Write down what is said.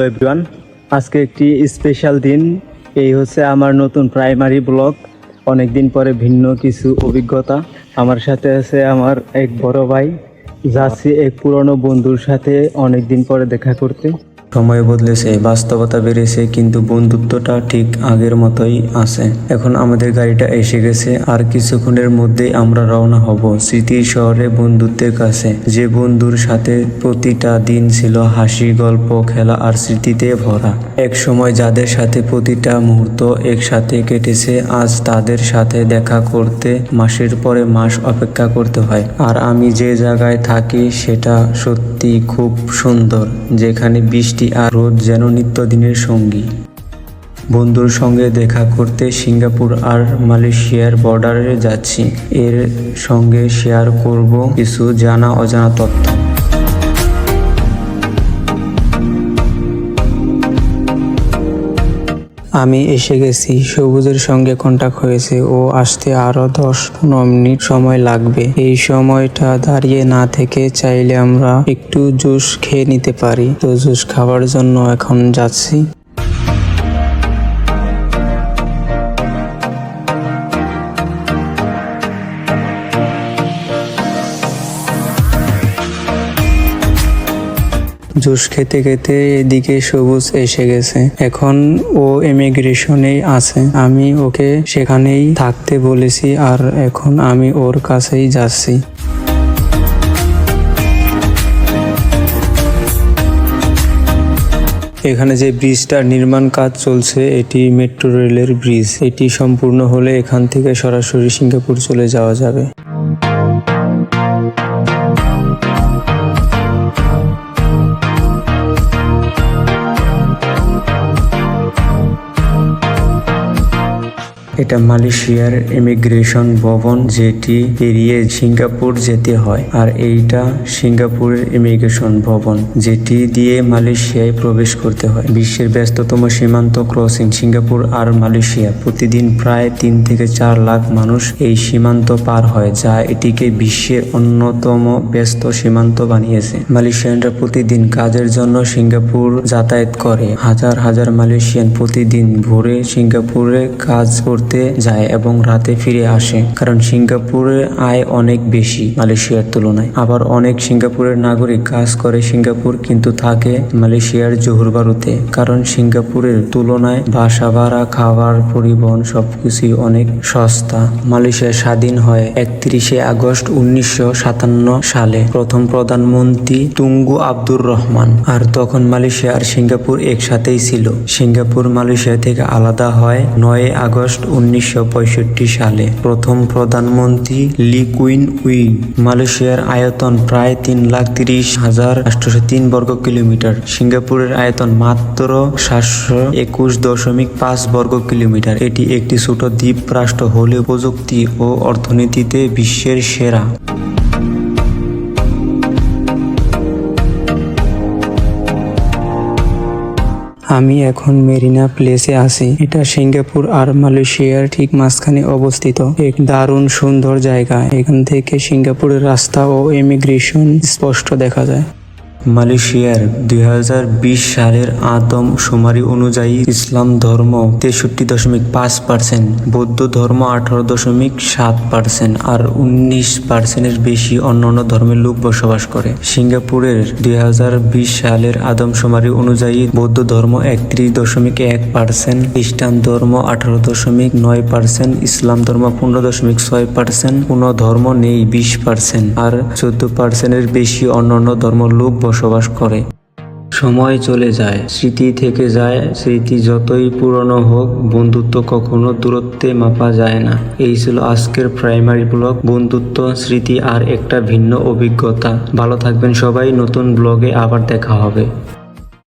Everyone আজকে একটি special দিন। এই হচ্ছে আমার নতুন প্রাইমারি ব্লগ অনেক দিন পরে ভিন্ন কিছু অভিজ্ঞতা। আমার সাথে আছে আমার এক বড় ভাই, যাচ্ছি এক পুরনো বন্ধুর সাথে অনেক দিন পরে দেখা করতে। সময় বদলেছে বাস্তবতা বেড়েছে, কিন্তু বন্ধুত্বটা ঠিক আগের মতোই আছে। এখন আমাদের গাড়িটা এসে গেছে, আর কিছুক্ষণের মধ্যেই আমরা রওনা হব স্মৃতির শহরে বন্ধুত্বের কাছে। যে বন্ধুর সাথে প্রতিটা দিন ছিল হাসি, গল্প, খেলা আর স্মৃতিতে ভরা। এক সময় যাদের সাথে প্রতিটা মুহূর্ত একসাথে কেটেছে, আজ তাদের সাথে দেখা করতে মাসের পরে মাস অপেক্ষা করতে হয়। আর আমি যে জায়গায় থাকি, সেটা সত্যি খুব সুন্দর, যেখানে বৃষ্টি আর রোদ যেন নিত্যদিনের সঙ্গী। বন্ধুর সঙ্গে দেখা করতে সিঙ্গাপুর আর মালয়েশিয়ার বর্ডারে যাচ্ছি। এর সঙ্গে শেয়ার করব কিছু জানা অজানা তথ্য। আমি এসে গেছি, সবুজের সঙ্গে কন্ট্যাক্ট হয়েছে। ও আসতে আরও দশ পনেরো মিনিট সময় লাগবে। এই সময়টা দাঁড়িয়ে না থেকে চাইলে আমরা একটু জুস খেয়ে নিতে পারি। তো জুস খাওয়ার জন্য এখন যাচ্ছি। জুস খেতে খেতে এদিকে সবুজ এসে গেছে। এখন ও ইমিগ্রেশনেই আছে। আমি ওকে সেখানেই থাকতে বলেছি আর এখন আমি ওর কাছেই যাচ্ছি। এখানে যে ব্রিজটার নির্মাণ কাজ চলছে, এটি মেট্রো রেলের ব্রিজ। এটি সম্পূর্ণ হলে এখান থেকে সরাসরি সিঙ্গাপুর চলে যাওয়া যাবে। এটা মালয়েশিয়ার ইমিগ্রেশন ভবন যেটি পেরিয়ে সিঙ্গাপুর যেতে হয়, আর এইটা সিঙ্গাপুরের ইমিগ্রেশন ভবন যেটি দিয়ে মালয়েশিয়ায় প্রবেশ করতে হয়। বিশ্বের ব্যস্ততম সীমান্ত ক্রসিং সিঙ্গাপুর আর মালয়েশিয়া প্রতিদিন প্রায় তিন থেকে চার লাখ মানুষ এই সীমান্ত পার হয়, যা এটিকে বিশ্বের অন্যতম ব্যস্ত সীমান্ত বানিয়েছে। মালয়েশিয়ানরা প্রতিদিন কাজের জন্য সিঙ্গাপুর যাতায়াত করে। হাজার হাজার মালয়েশিয়ান প্রতিদিন ভোরে সিঙ্গাপুরে কাজ করতে যায় এবং রাতে ফিরে আসে, কারণ সিঙ্গাপুরের আয় অনেক বেশি মালয়েশিয়ার তুলনায়। আবার অনেক সিঙ্গাপুরের নাগরিক কাজ করে সিঙ্গাপুর কিন্তু থাকে মালয়েশিয়ার জোহরবারুতে কারণ সিঙ্গাপুরের তুলনায় বাসা ভাড়া খাবার পরিবহন সবকিছুই অনেক সস্তা। মালয়েশিয়া স্বাধীন হয় একত্রিশে আগস্ট উনিশশো সাতান্ন সালে প্রথম প্রধানমন্ত্রী তুঙ্গু আব্দুর রহমান। আর তখন মালয়েশিয়া আর সিঙ্গাপুর একসাথেই ছিল। সিঙ্গাপুর মালয়েশিয়া থেকে আলাদা হয় নয় আগস্ট উনিশশো পঁয়ষট্টি সালে প্রথম প্রধানমন্ত্রী লি কুইন উই, মালয়েশিয়ার আয়তন প্রায় তিন লাখ তিরিশ হাজার আটশো তিন বর্গ কিলোমিটার। সিঙ্গাপুরের আয়তন মাত্র সাতশো একুশ দশমিক পাঁচ বর্গ কিলোমিটার। এটি একটি ছোট দ্বীপ রাষ্ট্র হলেও প্রযুক্তি ও অর্থনীতিতে বিশ্বের সেরা। আমি এখন মেরিনা প্লেসে আছি। এটা সিঙ্গাপুর আর মালয়েশিয়ার ঠিক মাঝখানে অবস্থিত এক দারুণ সুন্দর জায়গা। এখান থেকে সিঙ্গাপুরের রাস্তা ও ইমিগ্রেশন স্পষ্ট দেখা যায়। মালয়েশিয়ার দুই হাজার বিশ সালের আদম শুমারি অনুযায়ী ইসলাম ধর্ম তেষট্টি দশমিক পাঁচ পার্সেন্ট, বৌদ্ধ ধর্ম আঠারো দশমিক সাত পার্সেন্ট আর উনিশ পার্সেন্টের বেশি অন্যান্য ধর্মের লোক বসবাস করে। সিঙ্গাপুরের দুই হাজার বিশ সালের আদম আদমশুমারি অনুযায়ী বৌদ্ধ ধর্ম একত্রিশ দশমিক এক পার্সেন্ট, খ্রিস্টান ধর্ম আঠারো দশমিক নয় পার্সেন্ট, ইসলাম ধর্ম পনেরো দশমিক ছয় পার্সেন্ট, কোনো ধর্ম নেই বিশ পার্সেন্ট আর চোদ্দ পার্সেন্টের বেশি অন্যান্য ধর্ম লোক বসবাস করে। সময় চলে যায়, স্মৃতি থেকে যায়, স্মৃতি যতই পুরনো হোক, বন্ধুত্ব কখনো দূরত্বে মাপা যায় না। এই ছিল আজকের প্রাইমারি ব্লগ বন্ধুত্ব, স্মৃতি আর একটা ভিন্ন অভিজ্ঞতা। ভালো থাকবেন সবাই, নতুন ব্লগে আবার দেখা হবে।